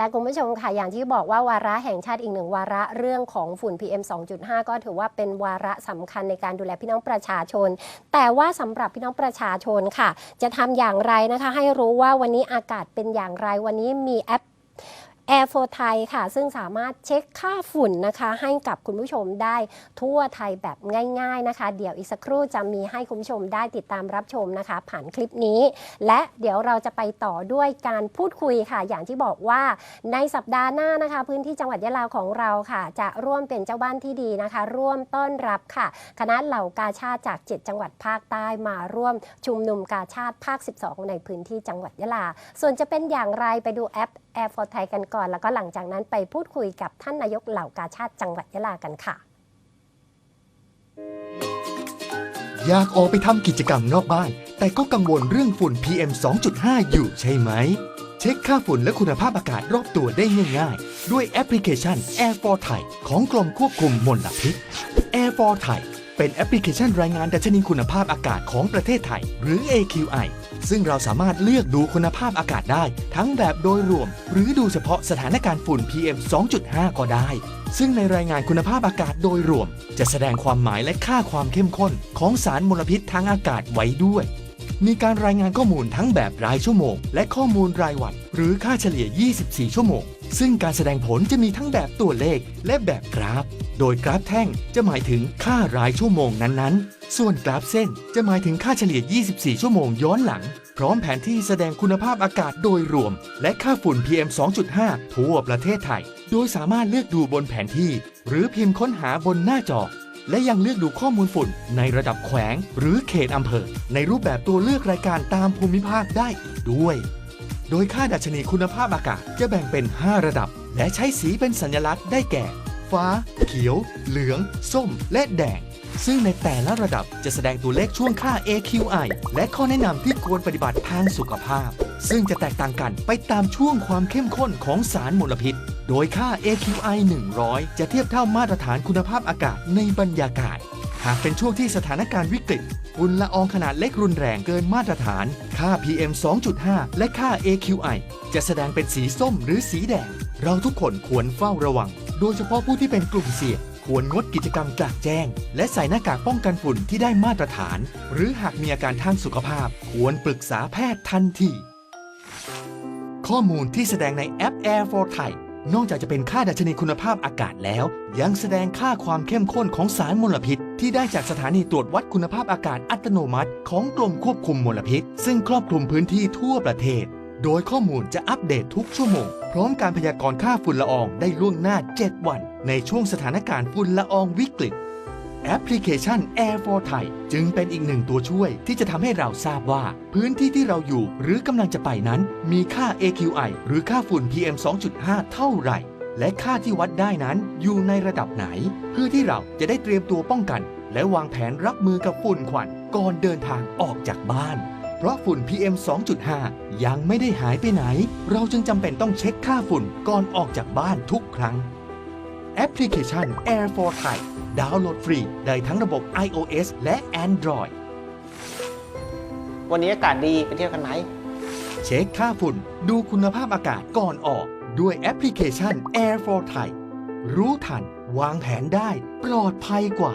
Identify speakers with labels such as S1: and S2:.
S1: และคุณผู้ชมค่ะอย่างที่บอกว่าวาระแห่งชาติอีกหนึ่งวาระเรื่องของฝุ่น PM 2.5 ก็ถือว่าเป็นวาระสำคัญในการดูแลพี่น้องประชาชน แต่ว่าสำหรับพี่น้องประชาชนค่ะ จะทำอย่างไรนะคะ ให้รู้ว่าวันนี้อากาศเป็นอย่างไรวันนี้มีแอป Air for ไทยค่ะ ซึ่งสามารถเช็คค่าฝุ่นนะคะ ให้กับคุณผู้ชมได้ทั่วไทยแบบง่าย ๆนะคะ เดี๋ยวอีกสักครู่จะมีให้คุณผู้ชมได้ติดตามรับชมนะคะ ผ่านคลิปนี้ และเดี๋ยวเราจะไปต่อด้วยการพูดคุยค่ะ อย่างที่บอกว่าในสัปดาห์หน้านะคะ พื้นที่จังหวัดยะลาของเราค่ะ จะร่วมเป็นเจ้าบ้านที่ดีนะคะ ร่วมต้อนรับค่ะ คณะเหล่ากาชาติจาก 7 จังหวัดภาคใต้มาร่วมชุมนุมกาชาติภาค 12 ในพื้นที่จังหวัดยะลา ส่วนจะเป็นอย่างไรไปดูแอป Air for ไทยกันก่อน แล้วก็หลังจากนั้นไปพูดคุยกับท่านนายกเหล่ากาชาติจังหวัดยะลากันค่ะ
S2: อยากออกไปทำกิจกรรมนอกบ้าน แต่ก็กังวลเรื่องฝุ่น PM 2.5 อยู่ใช่ไหม เช็คค่าฝุ่นและคุณภาพอากาศรอบตัวได้ง่ายๆ ด้วยแอปพลิเคชัน Air for Thai ของกรมควบคุมมลพิษ Air for Thai เป็นแอปพลิเคชันรายงานดัชนีคุณภาพอากาศของประเทศไทย หรือ AQI ซึ่งเราสามารถเลือกดูคุณภาพอากาศได้ ทั้งแบบโดยรวม หรือดูเฉพาะสถานการณ์ฝุ่น PM 2.5 ก็ได้ ซึ่งในรายงานคุณภาพอากาศโดยรวม จะแสดงความหมายและค่าความเข้มข้นของสารมลพิษทางอากาศไว้ด้วย มีการรายงานข้อมูลทั้งแบบรายชั่วโมง และข้อมูลรายวัน หรือค่าเฉลี่ย 24 ชั่วโมง ซึ่งการแสดงผลจะมีทั้งแบบตัวเลขและแบบกราฟ โดยกราฟแท่งจะหมายถึงค่ารายชั่วโมงนั้นๆ ส่วนกราฟเส้นจะหมายถึงค่าเฉลี่ย 24 ชั่วโมงย้อนหลัง พร้อมแผนที่แสดงคุณภาพอากาศโดยรวม และค่าฝุ่น PM 2.5 ทั่วประเทศไทย โดยสามารถเลือกดูบนแผนที่ หรือพิมพ์ค้นหาบนหน้าจอ และยังเลือกดูข้อมูลฝุ่นในระดับแขวง หรือเขตอำเภอ ในรูปแบบตัวเลือกรายการตามภูมิภาคได้อีกด้วย โดยค่าดัชนีคุณภาพอากาศจะแบ่งเป็น 5 ระดับ และใช้สีเป็นสัญลักษณ์ได้แก่ ฟ้า เขียว เหลือง ส้ม และแดง ซึ่งในแต่ละระดับจะแสดงตัวเลขช่วงค่า AQI และข้อแนะนำที่ควรปฏิบัติทางสุขภาพ ซึ่งจะแตกต่างกันไปตามช่วงความเข้มข้นของสารมลพิษ โดยค่า AQI 100 จะเทียบเท่ามาตรฐานคุณภาพอากาศในบรรยากาศ หากเป็นช่วงที่สถานการณ์วิกฤตฝุ่นละอองขนาดเล็กรุนแรงเกินมาตรฐาน ค่า PM 2.5 และค่า AQI จะแสดงเป็นสีส้มหรือสีแดง เราทุกคนควรเฝ้าระวัง โดยเฉพาะผู้ที่เป็นกลุ่มเสี่ยงควรงดกิจกรรมกลางแจ้ง และใส่หน้ากากป้องกันฝุ่นที่ได้มาตรฐาน หรือหากมีอาการทางสุขภาพ ควรปรึกษาแพทย์ทันที ข้อมูลที่แสดงในแอป Air for Thai นอกจากจะเป็นค่าดัชนีคุณภาพอากาศแล้ว ยังแสดงค่าความเข้มข้นของสารมลพิษ ที่ได้จากสถานีตรวจวัดคุณภาพอากาศอัตโนมัติ ของกรมควบคุมมลพิษ ซึ่งครอบคลุมพื้นที่ทั่วประเทศ โดยข้อมูลจะอัปเดตทุกชั่วโมง พร้อมการพยากรณ์ค่าฝุ่นละอองได้ล่วงหน้า 7 วัน ในช่วงสถานการณ์ฝุ่นละอองวิกฤต แอปพลิเคชัน Air for Thai จึงเป็นอีกหนึ่งตัวช่วยที่จะทำให้เราทราบว่า พื้นที่ที่เราอยู่หรือกำลังจะไปนั้น มีค่า AQI หรือค่าฝุ่น PM 2.5 เท่าไหร่ และค่าที่วัดได้นั้นอยู่ในระดับไหน เพื่อที่เราจะได้เตรียมตัวป้องกัน และวางแผนรับมือกับฝุ่นควันก่อนเดินทางออกจากบ้าน เพราะฝุ่น PM 2.5 ยังไม่ได้หายไปไหน เราจึงจำเป็นต้องเช็คค่าฝุ่นก่อนออกจากบ้านทุกครั้งแอปพลิเคชัน Air for Thai ดาวน์โหลดฟรีได้ทั้งระบบ iOS และ Android
S3: วันนี้อากาศดีไปเที่ยวกันไหม
S2: เช็คค่าฝุ่น ดูคุณภาพอากาศก่อนออก ด้วยแอปพลิเคชัน Air for Thai รู้ทัน วางแผนได้ ปลอดภัยกว่า